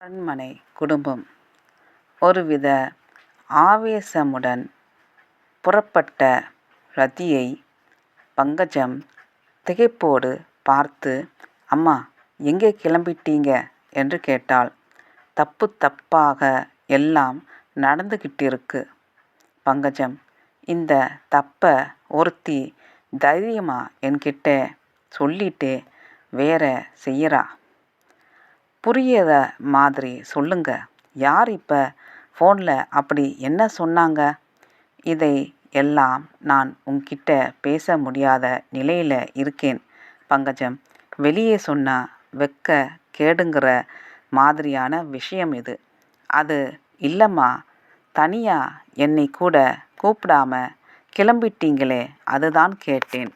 அரண்மனை குடும்பம். ஒருவித ஆவேசமுடன் புறப்பட்ட ரதியை பங்கஜம் திகைப்போடு பார்த்து அம்மா எங்கே கிளம்பிட்டீங்க? என்று கேட்டாள். தப்பு தப்பாக எல்லாம் நடந்துகிட்டிருக்கு. பங்கஜம் இந்த தப்ப ஒருத்தி தைரியமா என்கிட்ட சொல்லிட்டு வேற செய்யறா? புரியிற மாதிரி சொல்லுங்க. யார் இப்போ ஃபோனில் அப்படி என்ன சொன்னாங்க? இதை எல்லாம் நான் உன்கிட்ட பேச முடியாத நிலையில் இருக்கேன் பங்கஜம். வெளியே சொன்னால் வெக்க கேடுங்கிற மாதிரியான விஷயம் இது. அது இல்லைம்மா. தனியாக என்னை கூட கூப்பிடாம கிளம்பிட்டீங்களே அதுதான் கேட்டேன்.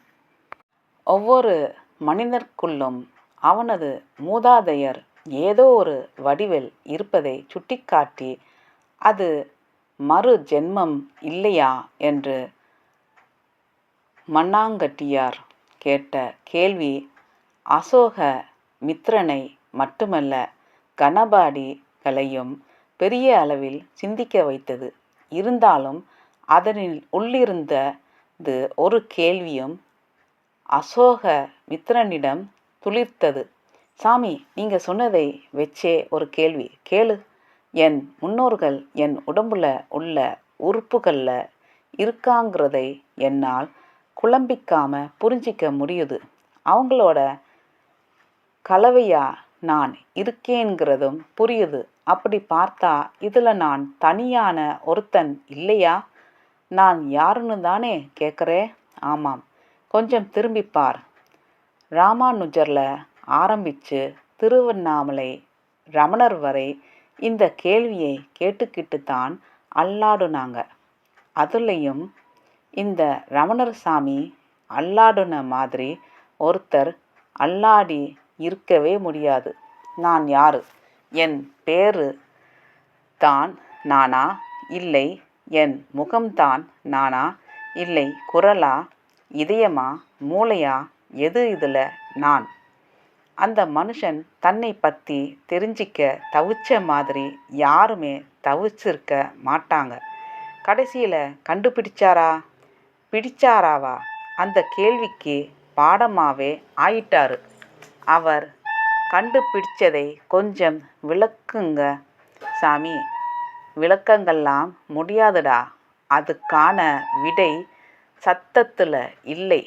ஒவ்வொரு மனிதர்க்குள்ளும் அவனது மூதாதையர் ஏதோ ஒரு வடிவில் இருப்பதை சுட்டிக்காட்டி அது மறு ஜென்மம் இல்லையா என்று மண்ணாங்கட்டியார் கேட்ட கேள்வி அசோக மித்ரனை மட்டுமல்ல கணபாடிகளையும் பெரிய அளவில் சிந்திக்க வைத்தது. இருந்தாலும் அதனில் உள்ளிருந்தது ஒரு கேள்வியும் அசோக மித்ரனிடம் துளிர்த்தது. சாமி நீங்கள் சொன்னதை வச்சே ஒரு கேள்வி. கேளு. என் முன்னோர்கள் என் உடம்புல உள்ள உறுப்புகளில் இருக்காங்கிறதை என்னால் குழம்பிக்காம புரிஞ்சிக்க முடியுது. அவங்களோட கலவையாக நான் இருக்கேங்கிறதும் புரியுது. அப்படி பார்த்தா இதில் நான் தனியான ஒருத்தன் இல்லையா? நான் யாருன்னு தானே கேட்குறே ஆமாம். கொஞ்சம் திரும்பி பார். ஆரம்பித்து திருவண்ணாமலை ரமணர் வரை இந்த கேள்வியை கேட்டுக்கிட்டு தான் அல்லாடுனாங்க. அதுலேயும் இந்த ரமணர் சாமி அல்லாடுன மாதிரி ஒருத்தர் அல்லாடி இருக்கவே முடியாது. நான் யாரு? என் பேரு தான் நானா? இல்லை என் முகம்தான் நானா? இல்லை குரலா? இதயமா? மூளையா? எது இதில் நான்? அந்த மனுஷன் தன்னை பற்றி தெரிஞ்சிக்க தவிச்ச மாதிரி யாருமே தவிச்சிருக்க மாட்டாங்க. கடைசியில் கண்டுபிடிச்சாரா? பிடிச்சாராவா? அந்த கேள்விக்கு பாடமாகவே ஆயிட்டார். அவர் கண்டுபிடிச்சதை கொஞ்சம் விளக்குங்க சாமி. விளக்கங்கள்லாம் முடியாதுடா. அதுக்கான விடை சத்தத்தில் இல்லை.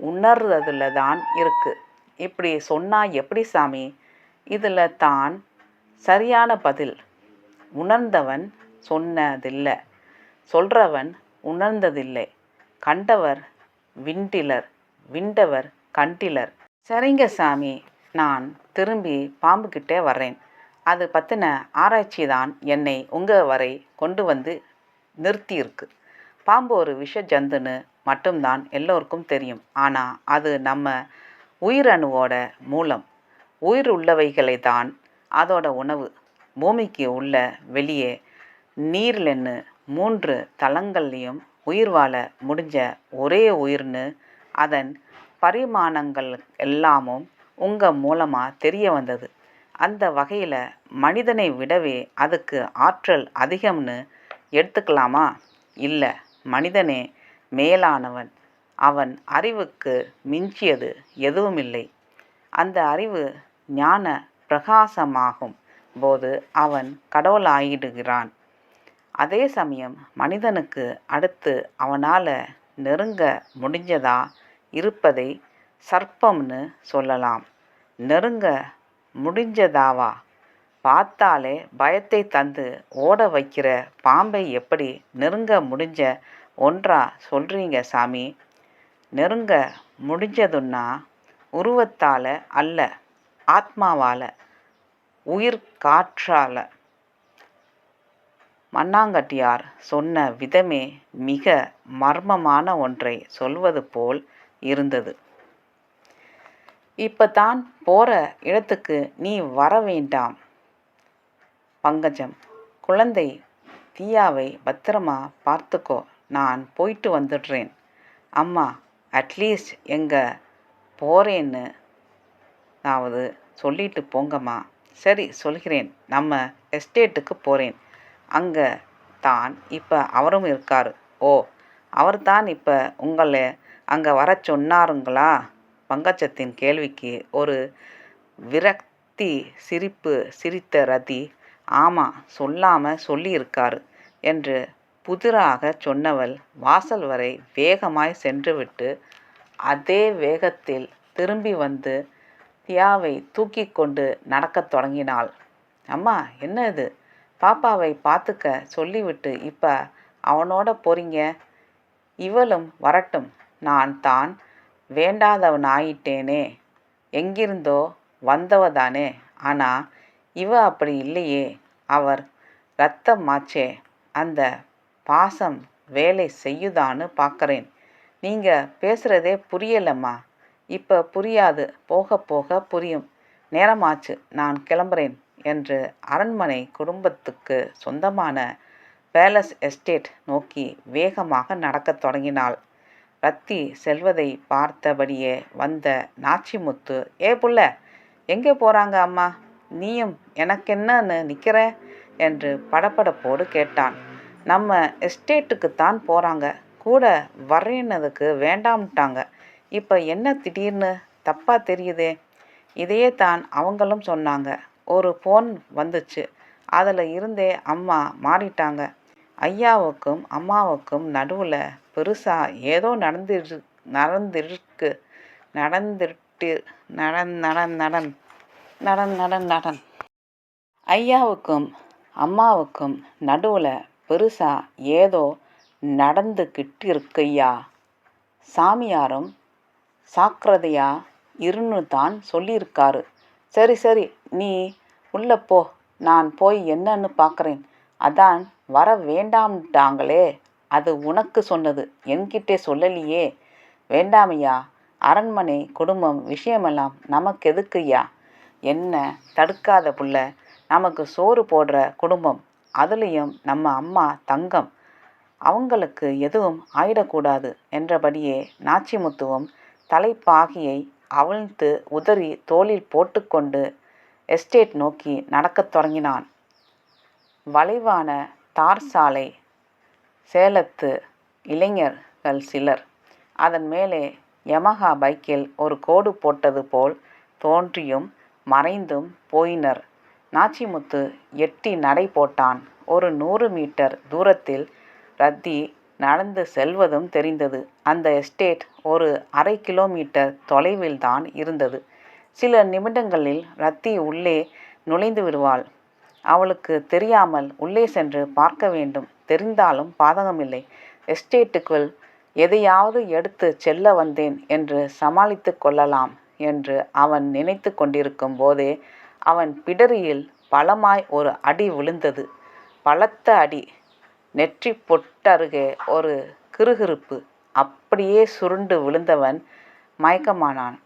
உணர்றதுல தான் இருக்குது இப்படி சொன்னால் எப்படி சாமி? இதில் தான் சரியான பதில். உணர்ந்தவன் சொன்னதில்லை. சொல்றவன் உணர்ந்ததில்லை. கண்டவர் விண்டிலர். விண்டவர் கண்டிலர். சரிங்க சாமி. நான் திரும்பி பாம்புக்கிட்டே வர்றேன். அது பற்றின ஆராய்ச்சி தான் என்னை உங்கள் வரை கொண்டு வந்து நிறுத்தியிருக்கு. பாம்பு ஒரு விஷ ஜந்துன்னு மட்டும்தான் எல்லோருக்கும் தெரியும். ஆனால் அது நம்ம உயிரணுவோட மூலம். உயிர் உள்ளவைகளை தான் அதோட உணவு. பூமிக்கு உள்ள வெளியே நீர்லன்னு மூன்று தளங்கள்லையும் உயிர் வாழ முடிஞ்ச ஒரே உயிர்னு அதன் பரிமாணங்கள் எல்லாமும் உங்கள் மூலமாக தெரிய வந்தது. அந்த வகையில் மனிதனை விடவே அதுக்கு ஆற்றல் அதிகம்னு எடுத்துக்கலாமா? இல்லை மனிதனே மேலானவன் அவன் அறிவுக்கு மிஞ்சியது எதுவுமில்லை. அந்த அறிவு ஞான பிரகாசமாகும். போது அவன் கடவுளாயிடுகிறான். அதே சமயம் மனிதனுக்கு அடுத்து அவனால் நெருங்க முடிஞ்சதா இருப்பதை சர்ப்பம்னு சொல்லலாம். நெருங்க முடிஞ்சதாவா? பார்த்தாலே பயத்தை தந்து ஓட வைக்கிற பாம்பை எப்படி நெருங்க முடிஞ்ச ஒன்றா சொல்கிறீங்க சாமி? நெருங்க முடிஞ்சதுன்னா உருவத்தால் அல்ல ஆத்மாவால் உயிர் காற்றால் மண்ணாங்கட்டியார் சொன்ன விதமே மிக மர்மமான ஒன்றை சொல்வது போல் இருந்தது. இப்போ தான் போகிற இடத்துக்கு நீ வர வேண்டாம். பங்கஜம் குழந்தை தீயாவை பத்திரமா பார்த்துக்கோ நான் போயிட்டு வந்துடுறேன். அம்மா அட்லீஸ்ட் எங்கே போகிறேன்னு அதாவது சொல்லிட்டு போங்கம்மா. சரி சொல்கிறேன். நம்ம எஸ்டேட்டுக்கு போகிறேன் அங்கே தான் இப்போ அவரும் இருக்கார். ஓ அவர் தான் இப்போ உங்களை அங்கே வர சொன்னாருங்களா? பங்கச்சத்தின் கேள்விக்கு ஒரு விரக்தி சிரிப்பு சிரித்த ரதி ஆமாம் சொல்லாமல் சொல்லியிருக்காரு என்று புதிராக சொன்னவள் வாசல் வரை வேகமாய் சென்றுவிட்டு அதே வேகத்தில் திரும்பி வந்து தியாவை தூக்கி கொண்டு நடக்கத் தொடங்கினாள். அம்மா என்ன இது? பாப்பாவை பார்த்துக்க சொல்லிவிட்டு இப்போ அவனோட போறீங்க? இவளும் வரட்டும். நான் தான் வேண்டாதவனாயிட்டேனே. எங்கிருந்தோ வந்தவதானே. ஆனால் இவ அப்படி இல்லையே. அவர் ரத்தமாச்சே அந்த பாசம் வேலை செய்யுதான்னு பார்க்குறேன் நீங்கள் பேசுகிறதே புரியலம்மா. இப்போ புரியாது. போக போக புரியும். நேரமாச்சு. நான் கிளம்புறேன் என்று அரண்மனை குடும்பத்துக்கு சொந்தமான பேலஸ் எஸ்டேட் நோக்கி வேகமாக நடக்கத் தொடங்கினாள். ரத்தி செல்வதை பார்த்தபடியே வந்த நாச்சிமுத்து ஏ புள்ள எங்கே போகிறாங்க அம்மா? நீயும் எனக்கென்னன்னு நிற்கிற என்று படபடப்போடு கேட்டான். நம்ம எஸ்டேட்டுக்கு தான் போகிறாங்க கூட வரேன்னதுக்கு வேண்டாம்ட்டாங்க. இப்போ என்ன திடீர்னு? தப்பாக தெரியுதே. இதையே தான் அவங்களும் சொன்னாங்க. ஒரு ஃபோன் வந்துச்சு. அதில் இருந்தே அம்மா மாறிட்டாங்க. ஐயாவுக்கும் அம்மாவுக்கும் நடுவில் பெருசாக ஏதோ நடந்துரு நடந்திருக்கு. நடந்துட்டு நடன் நடன் நடன் நடன் நடன் நடன் ஐயாவுக்கும் அம்மாவுக்கும் நடுவில் பெருசாக ஏதோ நடந்துக்கிட்டு இருக்கையா சாமியாரும் சாக்கிரதையா இருன்னு தான் சொல்லியிருக்காரு. சரி சரி நீ உள்ள போ நான் போய் என்னன்னு பார்க்குறேன் அதான் வர வேண்டாம்ட்டாங்களே அது உனக்கு சொன்னது என்கிட்டே சொல்லலையே. வேண்டாமையா அரண்மனை குடும்பம் விஷயமெல்லாம் நமக்கு எதுக்குய்யா என்ன தடுக்காத புள்ள நமக்கு சோறு போடுற குடும்பம் அதுலேயும் நம்ம அம்மா தங்கம் அவங்களுக்கு எதுவும் ஆயிடக்கூடாது என்றபடியே நாச்சிமுத்துவும் தலைப்பாகியை அவிழ்த்து உதறி தோளில் போட்டுக்கொண்டு எஸ்டேட் நோக்கி நடக்கத் தொடங்கினான். வளைவான தார் சாலை சேலத்து இளைஞர்கள் சிலர். அதன் மேலே யமஹா பைக்கில் ஒரு கோடு போட்டது போல் தோன்றியும் மறைந்தும் போயினர். நாச்சிமுத்து எட்டி நடை போட்டான். ஒரு நூறு மீட்டர் தூரத்தில் ரத்தி நடந்து செல்வதும் தெரிந்தது. அந்த எஸ்டேட் ஒரு அரை கிலோமீட்டர் தொலைவில்தான் இருந்தது. சில நிமிடங்களில் ரத்தி உள்ளே நுழைந்து விடுவாள். அவளுக்கு தெரியாமல் உள்ளே சென்று பார்க்க வேண்டும். தெரிந்தாலும் பாதகமில்லை. எஸ்டேட்டுக்குள் எதையாவது எடுத்து செல்ல வந்தேன் என்று சமாளித்து கொள்ளலாம் என்று அவன் நினைத்து கொண்டிருக்கும் போதே அவன் பிடரியில் பலமாய் ஒரு அடி விழுந்தது. பலத்த அடி. நெற்றி பொட்டருகே ஒரு கிறுகிறுப்பு அப்படியே சுருண்டு விழுந்தவன் மயக்கமானான்.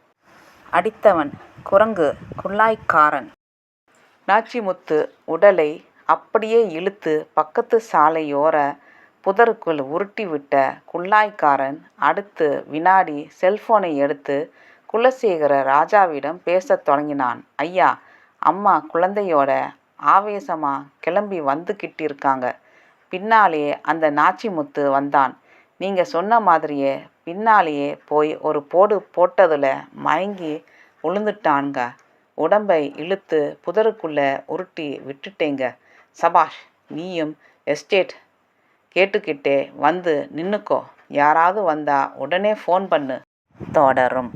அடித்தவன் குரங்கு குள்ளாய்க்காரன். நாச்சிமுத்து உடலை அப்படியே இழுத்து பக்கத்து சாலையோர புதருக்குள் உருட்டிவிட்ட குள்ளாய்க்காரன் அடுத்து வினாடி செல்போனை எடுத்து குலசேகர ராஜாவிடம் பேசத் தொடங்கினான். ஐயா அம்மா குழந்தையோட ஆவேசமா கிளம்பி வந்துக்கிட்டிருக்காங்க பின்னாலேயே அந்த நாச்சிமுத்து வந்தான். நீங்க சொன்ன மாதிரியே பின்னாலேயே போய் ஒரு போடு போட்டதுல மயங்கி விழுந்துட்டான்ங்க உடம்பை இழுத்து புதருக்குள்ள உருட்டி விட்டுட்டேங்க. சபாஷ் நீயும் எஸ்டேட் கேட்டுக்கிட்டே வந்து நின்னுக்கோ. யாராவது வந்தா உடனே ஃபோன் பண்ணு. தொடரும்.